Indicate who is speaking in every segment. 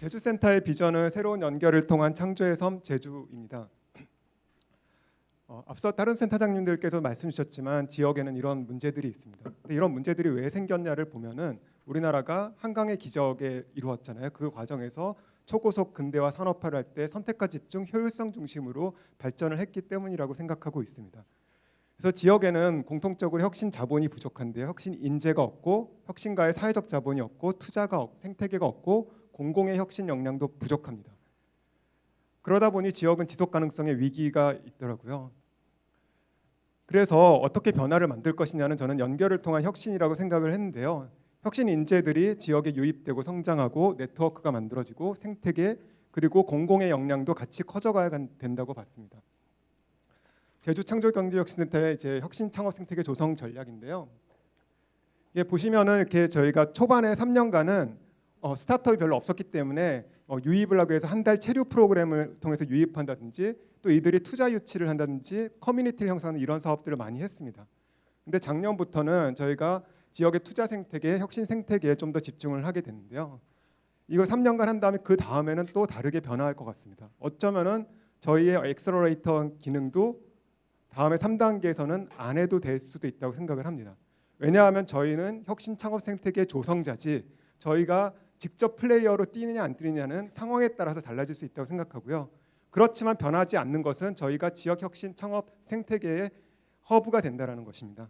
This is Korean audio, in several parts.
Speaker 1: 제주센터의 비전은 새로운 연결을 통한 창조의 섬 제주입니다. 어, 앞서 다른 센터장님들께서 말씀 주셨지만 지역에는 이런 문제들이 있습니다. 이런 문제들이 왜 생겼냐를 보면은 우리나라가 한강의 기적에 이루었잖아요. 그 과정에서 초고속 근대화 산업화를 할 때 선택과 집중, 효율성 중심으로 발전을 했기 때문이라고 생각하고 있습니다. 그래서 지역에는 공통적으로 혁신 자본이 부족한데 혁신 인재가 없고 혁신가의 사회적 자본이 없고 투자가 없, 생태계가 없고 공공의 혁신 역량도 부족합니다. 그러다 보니 지역은 지속 가능성의 위기가 있더라고요. 그래서 어떻게 변화를 만들 것이냐는 저는 연결을 통한 혁신이라고 생각을 했는데요. 혁신 인재들이 지역에 유입되고 성장하고 네트워크가 만들어지고 생태계 그리고 공공의 역량도 같이 커져가야 된다고 봤습니다. 제주 창조경제혁신센터의 이제 혁신 창업 생태계 조성 전략인데요. 예, 보시면은 이렇게 저희가 초반에 3년간은 어, 스타트업이 별로 없었기 때문에 어, 유입을 하기 위해서 한 달 체류 프로그램을 통해서 유입한다든지 또 이들이 투자 유치를 한다든지 커뮤니티를 형성하는 이런 사업들을 많이 했습니다. 근데 작년부터는 저희가 지역의 투자 생태계, 혁신 생태계에 좀 더 집중을 하게 됐는데요. 이걸 3년간 한 다음에 그 다음에는 또 다르게 변화할 것 같습니다. 어쩌면은 저희의 엑셀러레이터 기능도 다음에 3단계에서는 안 해도 될 수도 있다고 생각을 합니다. 왜냐하면 저희는 혁신 창업 생태계 조성자지 저희가 직접 플레이어로 뛰느냐 안 뛰느냐는 상황에 따라서 달라질 수 있다고 생각하고요. 그렇지만 변하지 않는 것은 저희가 지역 혁신 창업 생태계의 허브가 된다라는 것입니다.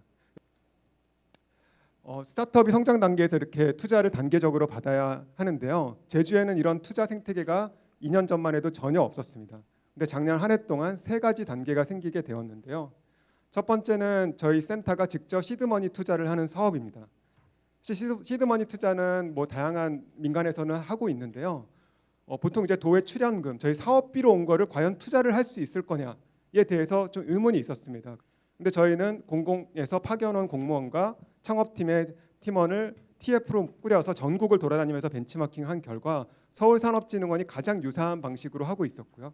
Speaker 1: 어, 스타트업이 성장 단계에서 이렇게 투자를 단계적으로 받아야 하는데요. 제주에는 이런 투자 생태계가 2년 전만 해도 전혀 없었습니다. 근데 작년 한 해 동안 세 가지 단계가 생기게 되었는데요. 첫 번째는 저희 센터가 직접 시드머니 투자를 하는 사업입니다. 시드, 시드머니 투자는 뭐 다양한 민간에서는 하고 있는데요. 어, 보통 이제 도의 출연금, 저희 사업비로 온 거를 과연 투자를 할 수 있을 거냐에 대해서 좀 의문이 있었습니다. 근데 저희는 공공에서 파견온 공무원과 창업팀의 팀원을 TF로 꾸려서 전국을 돌아다니면서 벤치마킹한 결과 서울산업진흥원이 가장 유사한 방식으로 하고 있었고요.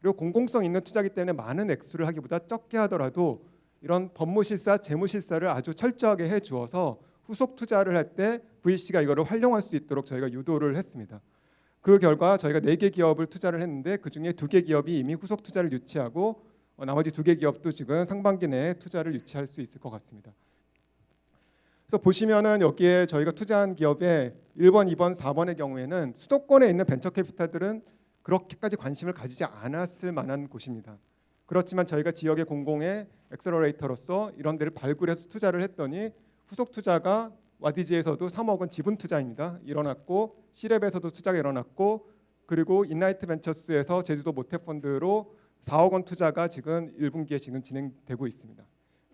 Speaker 1: 그리고 공공성 있는 투자기 때문에 많은 액수를 하기보다 적게 하더라도 이런 법무실사, 재무실사를 아주 철저하게 해 주어서 후속 투자를 할 때 VC가 이거를 활용할 수 있도록 저희가 유도를 했습니다. 그 결과 저희가 네개 기업을 투자를 했는데 그 중에 두개 기업이 이미 후속 투자를 유치하고 어, 나머지 두개 기업도 지금 상반기 내에 투자를 유치할 수 있을 것 같습니다. 그래서 보시면은 여기에 저희가 투자한 기업의 1번, 2번, 4번의 경우에는 수도권에 있는 벤처 캐피탈들은 그렇게까지 관심을 가지지 않았을 만한 곳입니다. 그렇지만 저희가 지역의 공공의 엑셀러레이터로서 이런 데를 발굴해서 투자를 했더니 후속 투자가 와디지에서도 3억 원 지분 투자입니다. 일어났고 시랩에서도 투자가 일어났고 그리고 인라이트 벤처스에서 제주도 모태펀드로 4억 원 투자가 지금 1분기에 지금 진행되고 있습니다.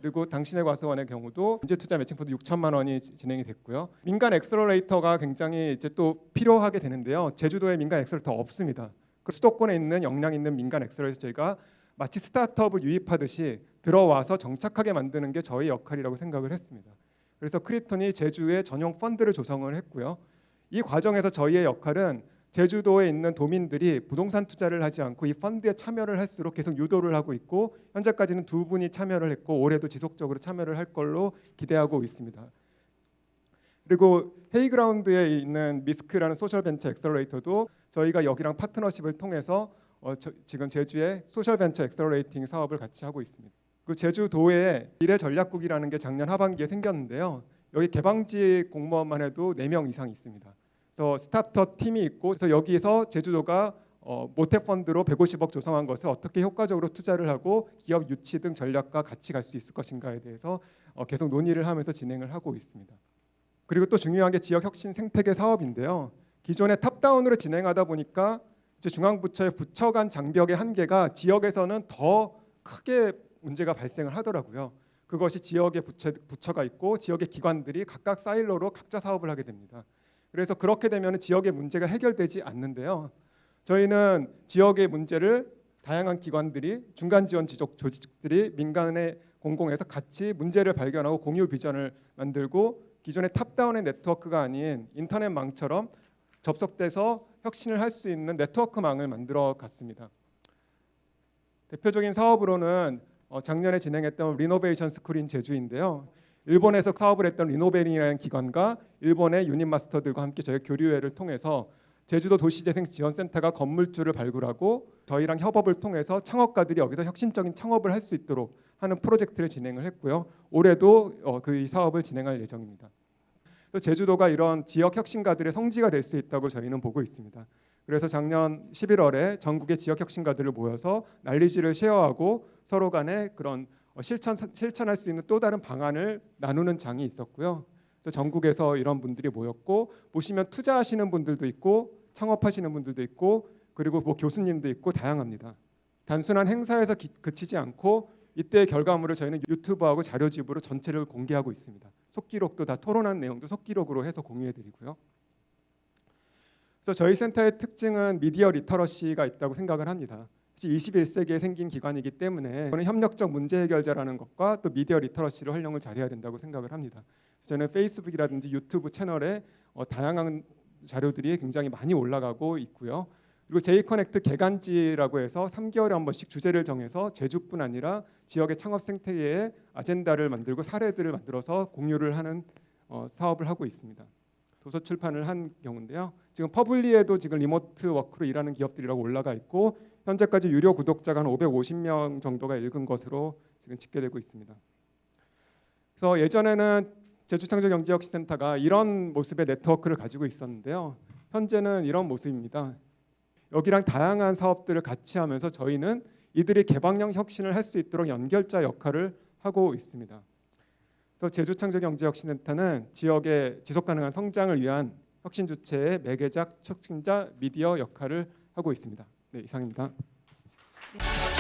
Speaker 1: 그리고 당신의 과수원의 경우도 현재 투자 매칭 펀드 6천만 원이 진행이 됐고요. 민간 엑셀러레이터가 굉장히 이제 또 필요하게 되는데요. 제주도에 민간 엑셀러레이터 없습니다. 그 수도권에 있는 역량 있는 민간 엑셀러레이터 저희가 마치 스타트업을 유입하듯이 들어와서 정착하게 만드는 게 저희 역할이라고 생각을 했습니다. 그래서 크리톤이 제주에 전용 펀드를 조성을 했고요. 이 과정에서 저희의 역할은 제주도에 있는 도민들이 부동산 투자를 하지 않고 이 펀드에 참여를 할수록 계속 유도를 하고 있고 현재까지는 두 분이 참여를 했고 올해도 지속적으로 참여를 할 걸로 기대하고 있습니다. 그리고 헤이그라운드에 있는 미스크라는 소셜 벤처 엑셀러레이터도 저희가 여기랑 파트너십을 통해서 어, 저, 지금 제주의 소셜 벤처 엑셀러레이팅 사업을 같이 하고 있습니다. 그 제주도에 미래 전략국이라는 게 작년 하반기에 생겼는데요. 여기 개방직 공무원만 해도 4명 이상 있습니다. 그래서 스타트업 팀이 있고 그래서 여기서 제주도가 어, 모태 펀드로 150억 조성한 것을 어떻게 효과적으로 투자를 하고 기업 유치 등 전략과 같이 갈 수 있을 것인가에 대해서 어, 계속 논의를 하면서 진행을 하고 있습니다. 그리고 또 중요한 게 지역 혁신 생태계 사업인데요. 기존에 탑다운으로 진행하다 보니까 이제 중앙부처의 부처 간 장벽의 한계가 지역에서는 더 크게 문제가 발생을 하더라고요. 그것이 지역의 부처, 부처가 있고 지역의 기관들이 각각 사일로로 각자 사업을 하게 됩니다. 그래서 그렇게 되면 지역의 문제가 해결되지 않는데요. 저희는 지역의 문제를 다양한 기관들이 중간 지원 지적 조직들이 민간의 공공에서 같이 문제를 발견하고 공유 비전을 만들고 기존의 탑다운의 네트워크가 아닌 인터넷망처럼 접속돼서 혁신을 할 수 있는 네트워크망을 만들어 갔습니다. 대표적인 사업으로는 어, 작년에 진행했던 리노베이션 스쿨인 제주인데요. 일본에서 사업을 했던 리노베링이라는 기관과 일본의 유닛 마스터들과 함께 저희 교류회를 통해서 제주도 도시재생지원센터가 건물주를 발굴하고 저희랑 협업을 통해서 창업가들이 여기서 혁신적인 창업을 할 수 있도록 하는 프로젝트를 진행을 했고요. 올해도 어, 그이 사업을 진행할 예정입니다. 또 제주도가 이런 지역 혁신가들의 성지가 될 수 있다고 저희는 보고 있습니다. 그래서 작년 11월에 전국의 지역 혁신가들을 모여서 난리지를 쉐어하고 서로 간에 그런 어, 실천 실천할 수 있는 또 다른 방안을 나누는 장이 있었고요. 또 전국에서 이런 분들이 모였고 보시면 투자하시는 분들도 있고 창업하시는 분들도 있고 그리고 뭐 교수님도 있고 다양합니다. 단순한 행사에서 기- 그치지 않고 이때의 결과물을 저희는 유튜브하고 자료집으로 전체를 공개하고 있습니다. 속기록도 다 토론한 내용도 속기록으로 해서 공유해드리고요. 그래서 저희 센터의 특징은 미디어 리터러시가 있다고 생각을 합니다. 21세기에 생긴 기관이기 때문에 저는 협력적 문제 해결자라는 것과 또 미디어 리터러시를 활용을 잘해야 된다고 생각을 합니다. 저는 페이스북이라든지 유튜브 채널에 어, 다양한 자료들이 굉장히 많이 올라가고 있고요. 그리고 제이커넥트 개간지라고 해서 3개월에 한 번씩 주제를 정해서 제주뿐 아니라 지역의 창업 생태계의 아젠다를 만들고 사례들을 만들어서 공유를 하는 어, 사업을 하고 있습니다. 도서 출판을 한 경우인데요. 지금 퍼블리에도 지금 리모트 워크로 일하는 기업들이라고 올라가 있고 현재까지 유료 구독자가 한 550명 정도가 읽은 것으로 지금 집계되고 있습니다. 그래서 예전에는 제주창조경제혁신센터가 이런 모습의 네트워크를 가지고 있었는데요. 현재는 이런 모습입니다. 여기랑 다양한 사업들을 같이 하면서 저희는 이들이 개방형 혁신을 할 수 있도록 연결자 역할을 하고 있습니다. 그래서 제주 창조 경제 혁신센터는 지역의 지속 가능한 성장을 위한 혁신 주체의 매개작 촉진자 미디어 역할을 하고 있습니다. 네, 이상입니다.
Speaker 2: 네.